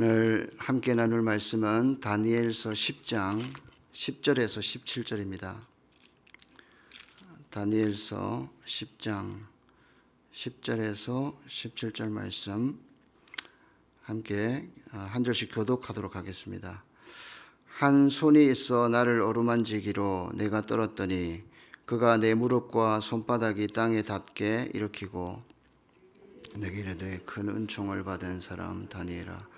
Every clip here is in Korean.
오늘 함께 나눌 말씀은 다니엘서 10장 10절에서 17절입니다. 다니엘서 10장 10절에서 17절 말씀 함께 한 절씩 교독하도록 하겠습니다. 한 손이 있어 나를 어루만지기로 내가 떨었더니 그가 내 무릎과 손바닥이 땅에 닿게 일으키고 내게 이르되 큰 은총을 받은 사람 다니엘아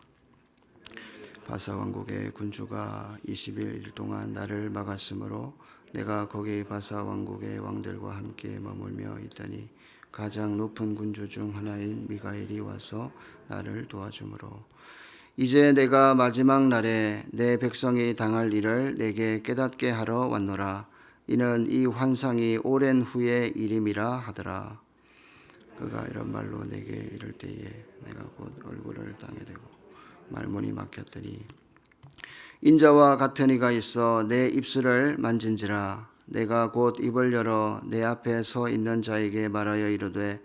바사 왕국의 군주가 20일 동안 나를 막았으므로 내가 거기 바사 왕국의 왕들과 함께 머물며 있더니 가장 높은 군주 중 하나인 미가엘이 와서 나를 도와주므로. 이제 내가 마지막 날에 내 백성이 당할 일을 내게 깨닫게 하러 왔노라. 이는 이 환상이 오랜 후의 일임이라 하더라. 그가 이런 말로 내게 이를 때에 내가 곧 얼굴을 땅에 대고 말문이 막혔더니 인자와 같은 이가 있어 내 입술을 만진지라. 내가 곧 입을 열어 내 앞에 서 있는 자에게 말하여 이르되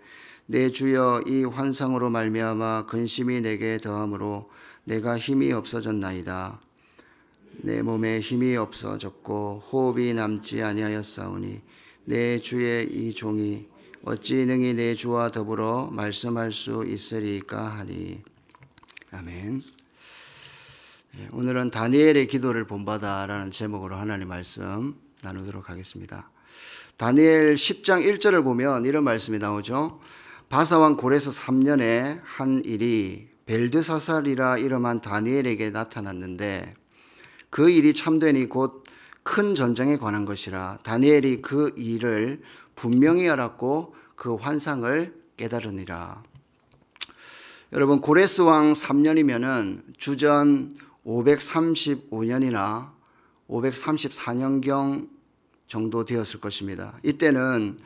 내 주여 이 환상으로 말미암아 근심이 내게 더함으로 내가 힘이 없어졌나이다. 내 몸에 힘이 없어졌고 호흡이 남지 아니하였사오니 내 주의 이 종이 어찌 능히 내 주와 더불어 말씀할 수 있으리까 하니. 아멘. 예, 오늘은 다니엘의 기도를 본받아라는 제목으로 하나님 말씀 나누도록 하겠습니다. 다니엘 10장 1절을 보면 이런 말씀이 나오죠. 바사왕 고레스 3년에 한 일이 벨드사살이라 이름한 다니엘에게 나타났는데 그 일이 참되니 곧 큰 전쟁에 관한 것이라 다니엘이 그 일을 분명히 알았고 그 환상을 깨달으니라. 여러분 고레스 왕 3년이면은 주전 535년이나 534년경 정도 되었을 것입니다. 이때는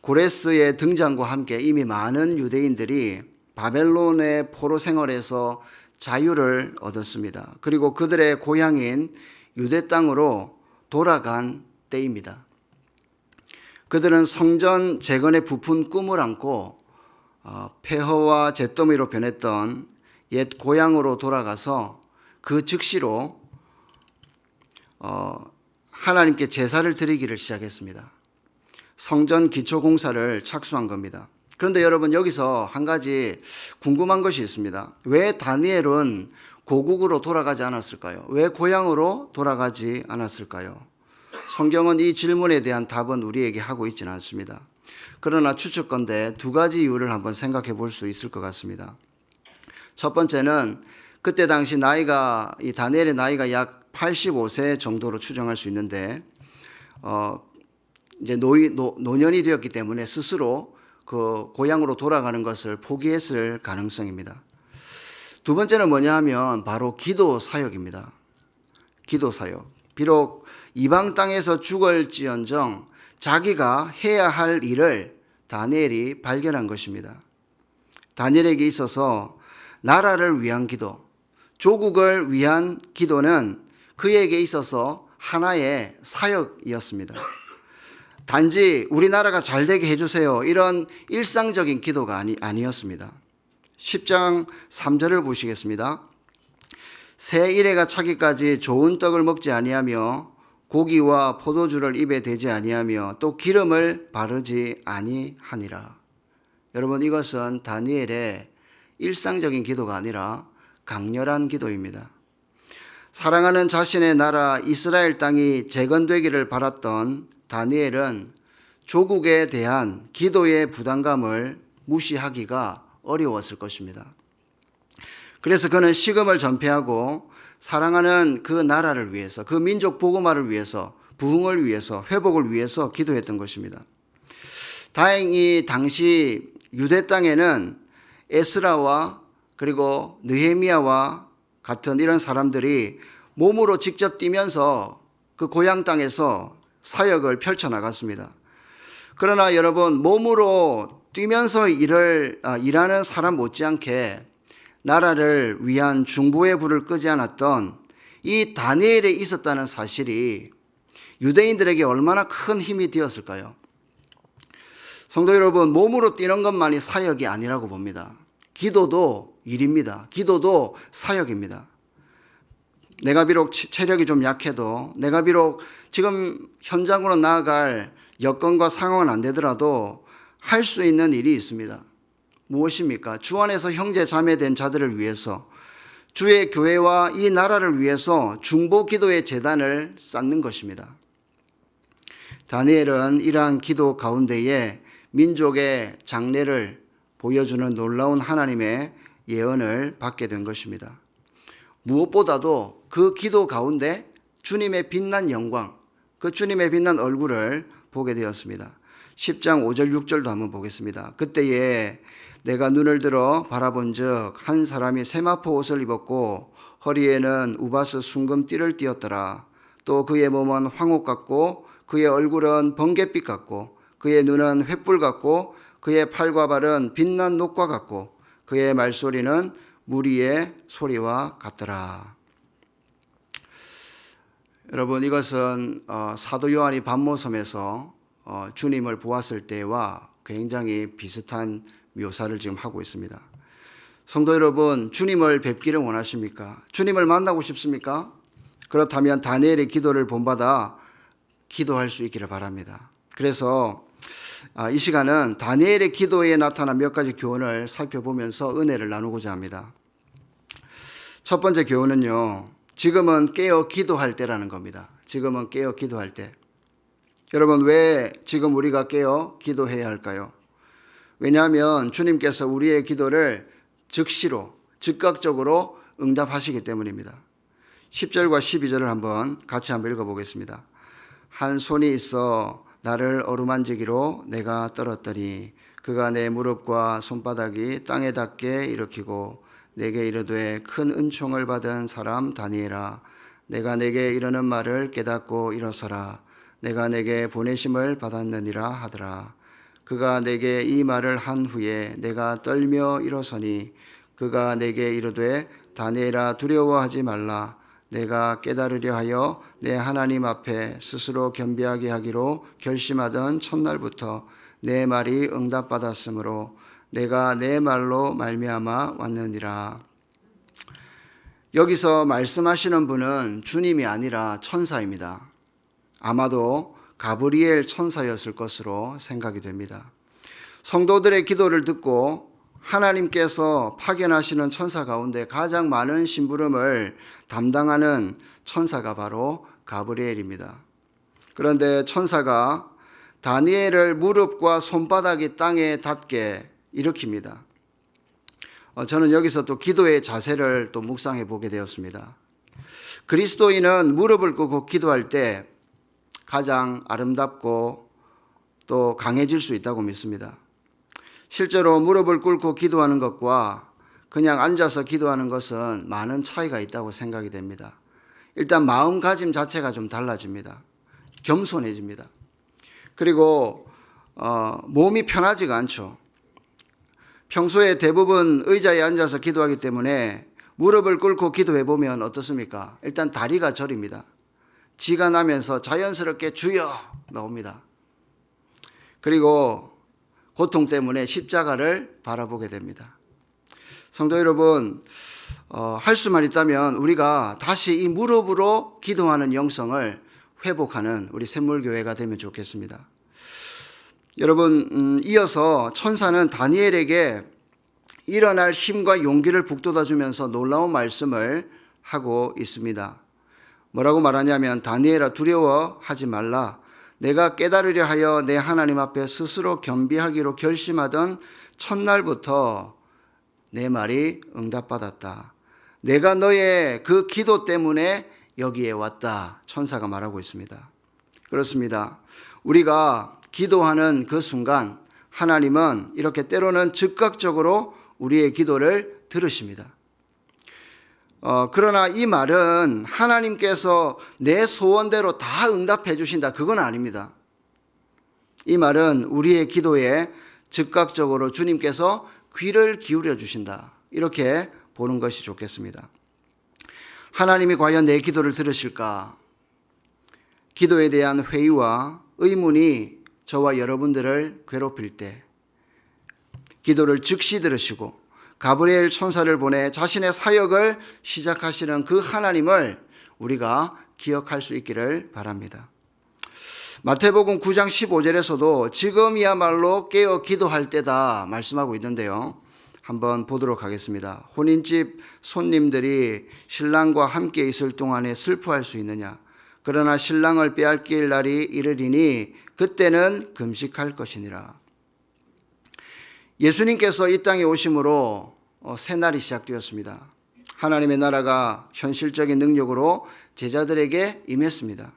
고레스의 등장과 함께 이미 많은 유대인들이 바벨론의 포로 생활에서 자유를 얻었습니다. 그리고 그들의 고향인 유대 땅으로 돌아간 때입니다. 그들은 성전 재건의 부푼 꿈을 안고 어, 폐허와 잿더미로 변했던 옛 고향으로 돌아가서 그 즉시로 어, 하나님께 제사를 드리기를 시작했습니다. 성전 기초 공사를 착수한 겁니다. 그런데 여러분 여기서 한 가지 궁금한 것이 있습니다. 왜 다니엘은 고국으로 돌아가지 않았을까요? 왜 고향으로 돌아가지 않았을까요? 성경은 이 질문에 대한 답은 우리에게 하고 있지는 않습니다. 그러나 추측건데 두 가지 이유를 한번 생각해 볼 수 있을 것 같습니다. 첫 번째는 그때 당시 나이가 이 다니엘의 나이가 약 85세 정도로 추정할 수 있는데 어 이제 노이, 노, 노년이 되었기 때문에 스스로 그 고향으로 돌아가는 것을 포기했을 가능성입니다. 두 번째는 뭐냐 하면 바로 기도 사역입니다. 기도 사역. 비록 이방 땅에서 죽을지언정 자기가 해야 할 일을 다니엘이 발견한 것입니다. 다니엘에게 있어서 나라를 위한 기도, 조국을 위한 기도는 그에게 있어서 하나의 사역이었습니다. 단지 우리나라가 잘 되게 해주세요. 이런 일상적인 기도가 아니, 아니었습니다. 10장 3절을 보시겠습니다. 새 일해가 차기까지 좋은 떡을 먹지 아니하며 고기와 포도주를 입에 대지 아니하며 또 기름을 바르지 아니하니라. 여러분 이것은 다니엘의 일상적인 기도가 아니라 강렬한 기도입니다. 사랑하는 자신의 나라 이스라엘 땅이 재건되기를 바랐던 다니엘은 조국에 대한 기도의 부담감을 무시하기가 어려웠을 것입니다. 그래서 그는 식음을 전폐하고 사랑하는 그 나라를 위해서 그 민족 보고마를 위해서 부흥을 위해서 회복을 위해서 기도했던 것입니다. 다행히 당시 유대 땅에는 에스라와 그리고 느헤미야와 같은 이런 사람들이 몸으로 직접 뛰면서 그 고향 땅에서 사역을 펼쳐 나갔습니다. 그러나 여러분 몸으로 뛰면서 일을 아, 일하는 사람 못지않게 나라를 위한 중보의 불을 끄지 않았던 이 다니엘에 있었다는 사실이 유대인들에게 얼마나 큰 힘이 되었을까요? 성도 여러분, 몸으로 뛰는 것만이 사역이 아니라고 봅니다. 기도도 일입니다. 기도도 사역입니다. 내가 비록 치- 체력이 좀 약해도 내가 비록 지금 현장으로 나아갈 여건과 상황은 안 되더라도 할 수 있는 일이 있습니다. 무엇입니까? 주 안에서 형제 자매 된 자들을 위해서 주의 교회와 이 나라를 위해서 중보 기도의 재단을 쌓는 것입니다. 다니엘은 이러한 기도 가운데에 민족의 장래를 보여주는 놀라운 하나님의 예언을 받게 된 것입니다. 무엇보다도 그 기도 가운데 주님의 빛난 영광, 그 주님의 빛난 얼굴을 보게 되었습니다. 10장 5절 6절도 한번 보겠습니다. 그때에 내가 눈을 들어 바라본 즉 한 사람이 세마포 옷을 입었고 허리에는 우바스 순금 띠를 띠었더라. 또 그의 몸은 황옥 같고 그의 얼굴은 번갯빛 같고 그의 눈은 횃불 같고 그의 팔과 발은 빛난 녹과 같고 그의 말소리는 무리의 소리와 같더라. 여러분 이것은 어, 사도 요한이 반모섬에서 어, 주님을 보았을 때와 굉장히 비슷한 묘사를 지금 하고 있습니다. 성도 여러분, 주님을 뵙기를 원하십니까? 주님을 만나고 싶습니까? 그렇다면 다니엘의 기도를 본받아 기도할 수 있기를 바랍니다. 그래서 아, 이 시간은 다니엘의 기도에 나타난 몇 가지 교훈을 살펴보면서 은혜를 나누고자 합니다. 첫 번째 교훈은요, 지금은 깨어 기도할 때라는 겁니다. 지금은 깨어 기도할 때. 여러분, 왜 지금 우리가 깨어 기도해야 할까요? 왜냐하면 주님께서 우리의 기도를 즉시로, 즉각적으로 응답하시기 때문입니다. 10절과 12절을 한번 같이 한번 읽어보겠습니다. 한 손이 있어 나를 어루만지기로 내가 떨었더니 그가 내 무릎과 손바닥이 땅에 닿게 일으키고 내게 이르되 큰 은총을 받은 사람 다니엘아 내가 내게 이르는 말을 깨닫고 일어서라. 내가 내게 보내심을 받았느니라 하더라. 그가 내게 이 말을 한 후에 내가 떨며 일어서니 그가 내게 이르되 다니엘아 두려워하지 말라 내가 깨달으려 하여 내 하나님 앞에 스스로 겸비하게 하기로 결심하던 첫날부터 내 말이 응답받았으므로 내가 내 말로 말미암아 왔느니라. 여기서 말씀하시는 분은 주님이 아니라 천사입니다. 아마도 가브리엘 천사였을 것으로 생각이 됩니다. 성도들의 기도를 듣고 하나님께서 파견하시는 천사 가운데 가장 많은 심부름을 담당하는 천사가 바로 가브리엘입니다. 그런데 천사가 다니엘을 무릎과 손바닥이 땅에 닿게 일으킵니다. 어, 저는 여기서 또 기도의 자세를 또 묵상해 보게 되었습니다. 그리스도인은 무릎을 꿇고 기도할 때 가장 아름답고 또 강해질 수 있다고 믿습니다. 실제로 무릎을 꿇고 기도하는 것과 그냥 앉아서 기도하는 것은 많은 차이가 있다고 생각이 됩니다. 일단 마음가짐 자체가 좀 달라집니다. 겸손해집니다. 그리고 어, 몸이 편하지가 않죠. 평소에 대부분 의자에 앉아서 기도하기 때문에 무릎을 꿇고 기도해 보면 어떻습니까? 일단 다리가 저립니다. 지가 나면서 자연스럽게 주여 나옵니다. 그리고 고통 때문에 십자가를 바라보게 됩니다. 성도 여러분, 어, 할 수만 있다면 우리가 다시 이 무릎으로 기도하는 영성을 회복하는 우리 샘물교회가 되면 좋겠습니다. 여러분, 음, 이어서 천사는 다니엘에게 일어날 힘과 용기를 북돋아 주면서 놀라운 말씀을 하고 있습니다. 뭐라고 말하냐면 다니엘아 두려워하지 말라. 내가 깨달으려 하여 내 하나님 앞에 스스로 겸비하기로 결심하던 첫날부터 내 말이 응답받았다. 내가 너의 그 기도 때문에 여기에 왔다. 천사가 말하고 있습니다. 그렇습니다. 우리가 기도하는 그 순간 하나님은 이렇게 때로는 즉각적으로 우리의 기도를 들으십니다. 어, 그러나 이 말은 하나님께서 내 소원대로 다 응답해 주신다. 그건 아닙니다. 이 말은 우리의 기도에 즉각적으로 주님께서 귀를 기울여 주신다. 이렇게 보는 것이 좋겠습니다. 하나님이 과연 내 기도를 들으실까? 기도에 대한 회의와 의문이 저와 여러분들을 괴롭힐 때 기도를 즉시 들으시고 가브리엘 천사를 보내 자신의 사역을 시작하시는 그 하나님을 우리가 기억할 수 있기를 바랍니다. 마태복음 9장 15절에서도 지금이야말로 깨어 기도할 때다 말씀하고 있는데요. 한번 보도록 하겠습니다. 혼인집 손님들이 신랑과 함께 있을 동안에 슬퍼할 수 있느냐? 그러나 신랑을 빼앗길 날이 이르리니 그때는 금식할 것이니라. 예수님께서 이 땅에 오심으로 어, 새 날이 시작되었습니다. 하나님의 나라가 현실적인 능력으로 제자들에게 임했습니다.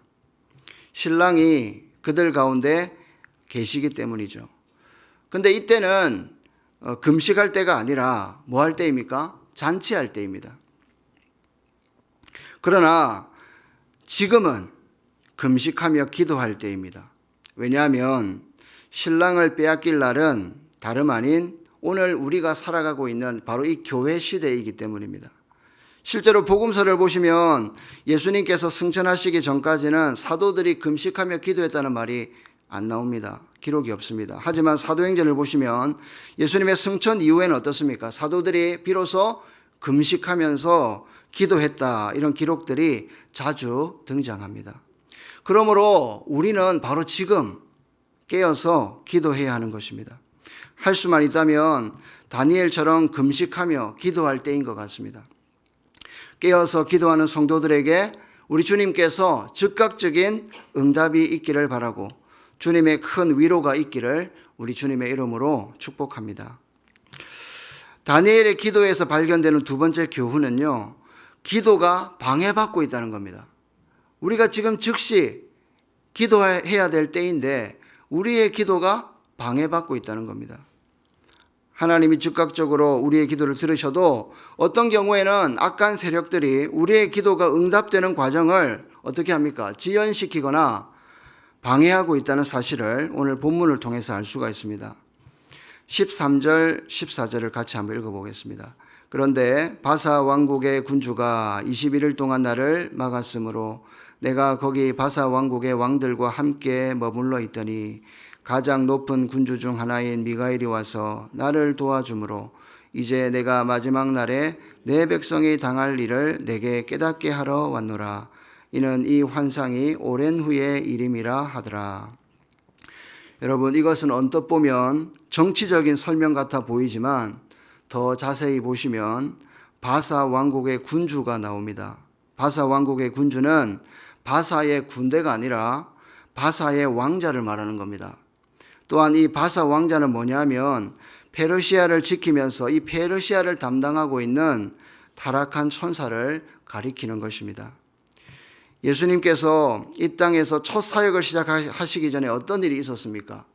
신랑이 그들 가운데 계시기 때문이죠. 근데 이때는 어, 금식할 때가 아니라 뭐 할 때입니까? 잔치할 때입니다. 그러나 지금은 금식하며 기도할 때입니다. 왜냐하면 신랑을 빼앗길 날은 다름 아닌 오늘 우리가 살아가고 있는 바로 이 교회 시대이기 때문입니다. 실제로 복음서를 보시면 예수님께서 승천하시기 전까지는 사도들이 금식하며 기도했다는 말이 안 나옵니다. 기록이 없습니다. 하지만 사도행전을 보시면 예수님의 승천 이후에는 어떻습니까? 사도들이 비로소 금식하면서 기도했다. 이런 기록들이 자주 등장합니다. 그러므로 우리는 바로 지금 깨어서 기도해야 하는 것입니다. 할 수만 있다면 다니엘처럼 금식하며 기도할 때인 것 같습니다. 깨어서 기도하는 성도들에게 우리 주님께서 즉각적인 응답이 있기를 바라고 주님의 큰 위로가 있기를 우리 주님의 이름으로 축복합니다. 다니엘의 기도에서 발견되는 두 번째 교훈은요, 기도가 방해받고 있다는 겁니다. 우리가 지금 즉시 기도해야 될 때인데, 우리의 기도가 방해받고 있다는 겁니다. 하나님이 즉각적으로 우리의 기도를 들으셔도 어떤 경우에는 악한 세력들이 우리의 기도가 응답되는 과정을 어떻게 합니까? 지연시키거나 방해하고 있다는 사실을 오늘 본문을 통해서 알 수가 있습니다. 13절, 14절을 같이 한번 읽어보겠습니다. 그런데 바사 왕국의 군주가 21일 동안 나를 막았으므로 내가 거기 바사 왕국의 왕들과 함께 머물러 있더니 가장 높은 군주 중 하나인 미가엘이 와서 나를 도와주므로 이제 내가 마지막 날에 내 백성이 당할 일을 내게 깨닫게 하러 왔노라. 이는 이 환상이 오랜 후의 일임이라 하더라. 여러분 이것은 언뜻 보면 정치적인 설명 같아 보이지만 더 자세히 보시면 바사 왕국의 군주가 나옵니다. 바사 왕국의 군주는 바사의 군대가 아니라 바사의 왕자를 말하는 겁니다. 또한 이 바사 왕자는 뭐냐면 페르시아를 지키면서 이 페르시아를 담당하고 있는 타락한 천사를 가리키는 것입니다. 예수님께서 이 땅에서 첫 사역을 시작하시기 전에 어떤 일이 있었습니까?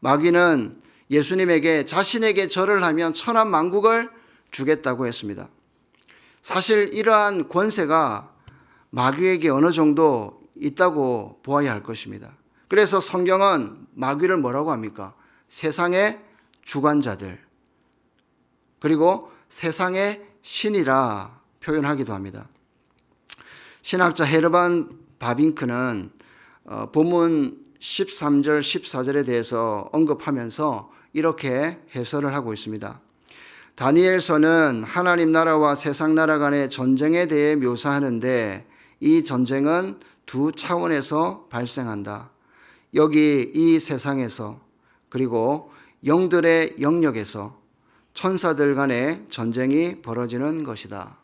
마귀는 예수님에게 자신에게 절을 하면 천한 만국을 주겠다고 했습니다. 사실 이러한 권세가 마귀에게 어느 정도 있다고 보아야 할 것입니다. 그래서 성경은 마귀를 뭐라고 합니까? 세상의 주관자들, 그리고 세상의 신이라 표현하기도 합니다. 신학자 헤르반 바빙크는 어, 본문 13절, 14절에 대해서 언급하면서 이렇게 해설을 하고 있습니다. 다니엘서는 하나님 나라와 세상 나라 간의 전쟁에 대해 묘사하는데 이 전쟁은 두 차원에서 발생한다. 여기 이 세상에서 그리고 영들의 영역에서 천사들 간의 전쟁이 벌어지는 것이다.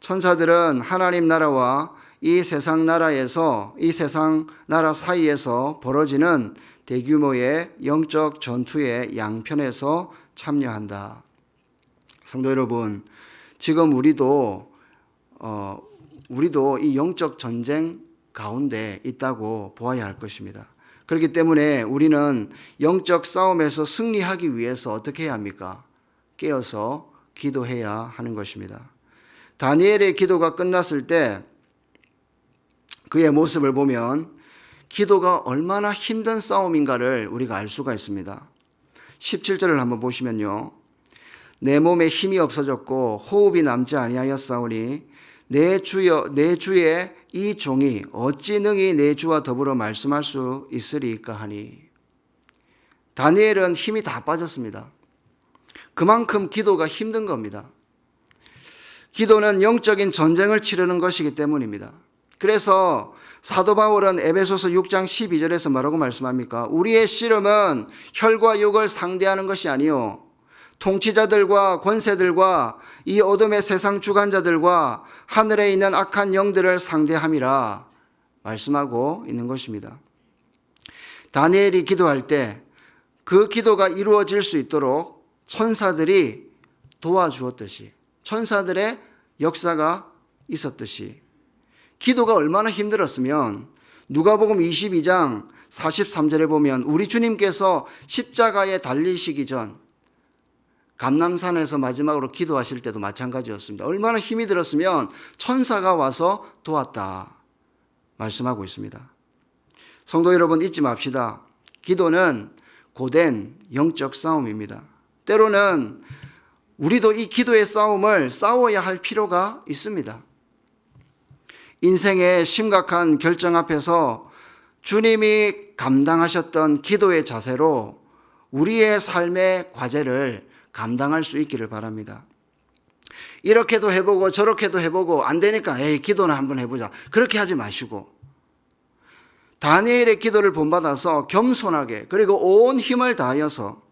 천사들은 하나님 나라와 이 세상 나라에서 이 세상 나라 사이에서 벌어지는 대규모의 영적 전투의 양편에서 참여한다. 성도 여러분, 지금 우리도 어, 우리도 이 영적 전쟁 가운데 있다고 보아야 할 것입니다. 그렇기 때문에 우리는 영적 싸움에서 승리하기 위해서 어떻게 해야 합니까? 깨어서 기도해야 하는 것입니다. 다니엘의 기도가 끝났을 때 그의 모습을 보면 기도가 얼마나 힘든 싸움인가를 우리가 알 수가 있습니다. 17절을 한번 보시면요. 내 몸에 힘이 없어졌고 호흡이 남지 아니하였사오니 내 주여 내 주의 이 종이 어찌 능히 내 주와 더불어 말씀할 수 있으리까 하니 다니엘은 힘이 다 빠졌습니다. 그만큼 기도가 힘든 겁니다. 기도는 영적인 전쟁을 치르는 것이기 때문입니다. 그래서 사도 바울은 에베소서 6장 12절에서 뭐라고 말씀합니까? 우리의 씨름은 혈과 육을 상대하는 것이 아니요 통치자들과 권세들과 이 어둠의 세상 주관자들과 하늘에 있는 악한 영들을 상대함이라 말씀하고 있는 것입니다. 다니엘이 기도할 때 그 기도가 이루어질 수 있도록 천사들이 도와주었듯이 천사들의 역사가 있었듯이 기도가 얼마나 힘들었으면 누가복음 22장 43절에 보면 우리 주님께서 십자가에 달리시기 전 감남산에서 마지막으로 기도하실 때도 마찬가지였습니다. 얼마나 힘이 들었으면 천사가 와서 도왔다 말씀하고 있습니다. 성도 여러분 잊지 맙시다. 기도는 고된 영적 싸움입니다. 때로는 우리도 이 기도의 싸움을 싸워야 할 필요가 있습니다. 인생의 심각한 결정 앞에서 주님이 감당하셨던 기도의 자세로 우리의 삶의 과제를 감당할 수 있기를 바랍니다. 이렇게도 해보고 저렇게도 해보고 안 되니까 에이 기도는 한번 해보자. 그렇게 하지 마시고 다니엘의 기도를 본받아서 겸손하게 그리고 온 힘을 다하여서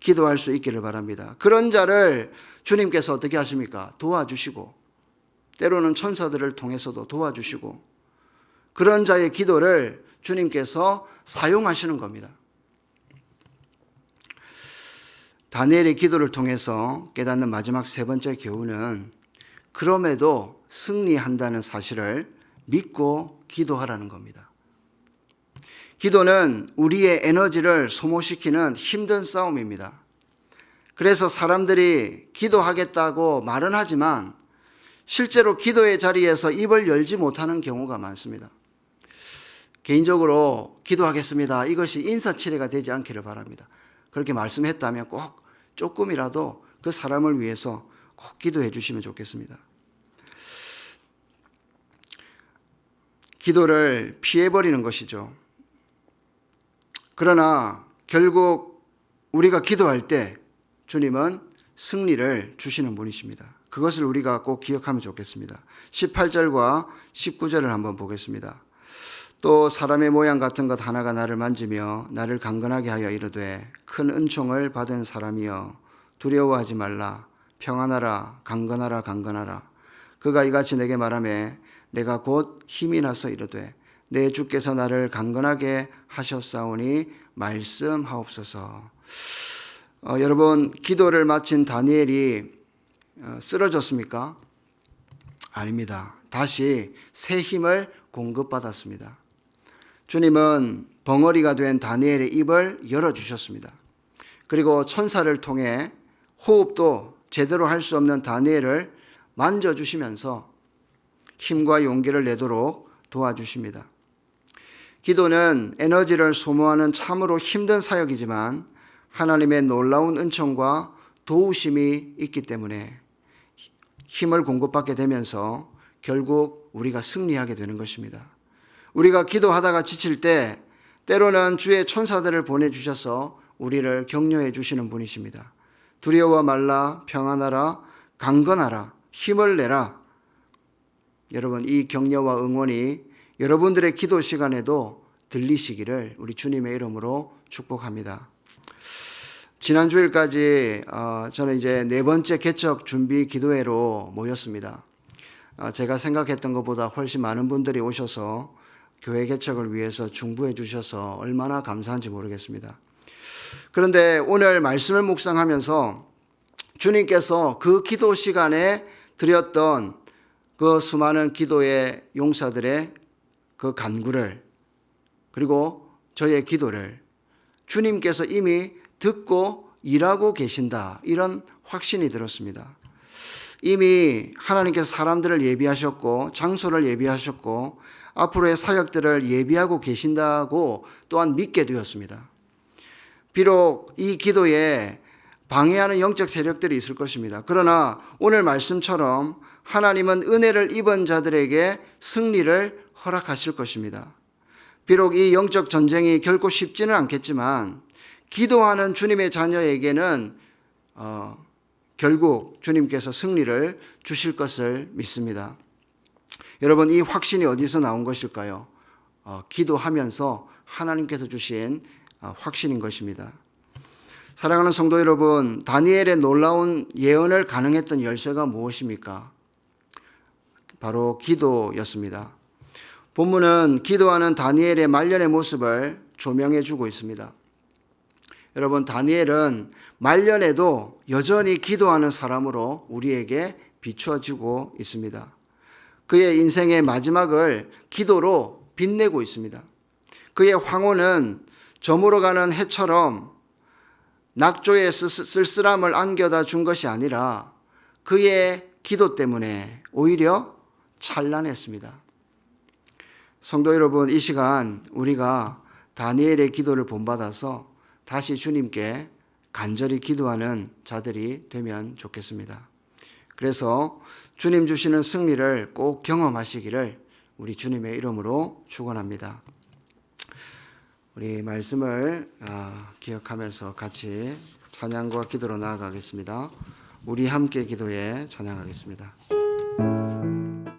기도할 수 있기를 바랍니다. 그런 자를 주님께서 어떻게 하십니까? 도와주시고 때로는 천사들을 통해서도 도와주시고 그런 자의 기도를 주님께서 사용하시는 겁니다. 다니엘의 기도를 통해서 깨닫는 마지막 세 번째 교훈은 그럼에도 승리한다는 사실을 믿고 기도하라는 겁니다. 기도는 우리의 에너지를 소모시키는 힘든 싸움입니다. 그래서 사람들이 기도하겠다고 말은 하지만 실제로 기도의 자리에서 입을 열지 못하는 경우가 많습니다. 개인적으로 기도하겠습니다. 이것이 인사치레가 되지 않기를 바랍니다. 그렇게 말씀했다면 꼭 조금이라도 그 사람을 위해서 꼭 기도해 주시면 좋겠습니다. 기도를 피해버리는 것이죠. 그러나 결국 우리가 기도할 때 주님은 승리를 주시는 분이십니다. 그것을 우리가 꼭 기억하면 좋겠습니다. 18절과 19절을 한번 보겠습니다. 또 사람의 모양 같은 것 하나가 나를 만지며 나를 강건하게 하여 이르되 큰 은총을 받은 사람이여 두려워하지 말라 평안하라 강건하라 강건하라 그가 이같이 내게 말하매 내가 곧 힘이 나서 이르되 내 주께서 나를 강건하게 하셨사오니 말씀하옵소서. 어, 여러분 기도를 마친 다니엘이 어, 쓰러졌습니까? 아닙니다. 다시 새 힘을 공급받았습니다. 주님은 벙어리가 된 다니엘의 입을 열어주셨습니다. 그리고 천사를 통해 호흡도 제대로 할 수 없는 다니엘을 만져주시면서 힘과 용기를 내도록 도와주십니다. 기도는 에너지를 소모하는 참으로 힘든 사역이지만 하나님의 놀라운 은총과 도우심이 있기 때문에 힘을 공급받게 되면서 결국 우리가 승리하게 되는 것입니다. 우리가 기도하다가 지칠 때 때로는 주의 천사들을 보내주셔서 우리를 격려해 주시는 분이십니다. 두려워 말라, 평안하라, 강건하라, 힘을 내라. 여러분, 이 격려와 응원이 여러분들의 기도 시간에도 들리시기를 우리 주님의 이름으로 축복합니다. 지난 주일까지 어, 저는 이제 네 번째 개척 준비 기도회로 모였습니다. 어, 제가 생각했던 것보다 훨씬 많은 분들이 오셔서 교회 개척을 위해서 중부해 주셔서 얼마나 감사한지 모르겠습니다. 그런데 오늘 말씀을 묵상하면서 주님께서 그 기도 시간에 드렸던 그 수많은 기도의 용사들의 그 간구를 그리고 저의 기도를 주님께서 이미 듣고 일하고 계신다. 이런 확신이 들었습니다. 이미 하나님께서 사람들을 예비하셨고 장소를 예비하셨고 앞으로의 사역들을 예비하고 계신다고 또한 믿게 되었습니다. 비록 이 기도에 방해하는 영적 세력들이 있을 것입니다. 그러나 오늘 말씀처럼 하나님은 은혜를 입은 자들에게 승리를 허락하실 것입니다. 비록 이 영적 전쟁이 결코 쉽지는 않겠지만 기도하는 주님의 자녀에게는 어, 결국 주님께서 승리를 주실 것을 믿습니다. 여러분 이 확신이 어디서 나온 것일까요? 어, 기도하면서 하나님께서 주신 어, 확신인 것입니다. 사랑하는 성도 여러분, 다니엘의 놀라운 예언을 가능했던 열쇠가 무엇입니까? 바로 기도였습니다. 본문은 기도하는 다니엘의 말년의 모습을 조명해 주고 있습니다. 여러분, 다니엘은 말년에도 여전히 기도하는 사람으로 우리에게 비추어지고 있습니다. 그의 인생의 마지막을 기도로 빛내고 있습니다. 그의 황혼은 저물어가는 해처럼 낙조의 쓸쓸함을 안겨다 준 것이 아니라 그의 기도 때문에 오히려 찬란했습니다. 성도 여러분, 이 시간 우리가 다니엘의 기도를 본받아서 다시 주님께 간절히 기도하는 자들이 되면 좋겠습니다. 그래서 주님 주시는 승리를 꼭 경험하시기를 우리 주님의 이름으로 축원합니다. 우리 말씀을 아, 기억하면서 같이 찬양과 기도로 나아가겠습니다. 우리 함께 기도에 찬양하겠습니다.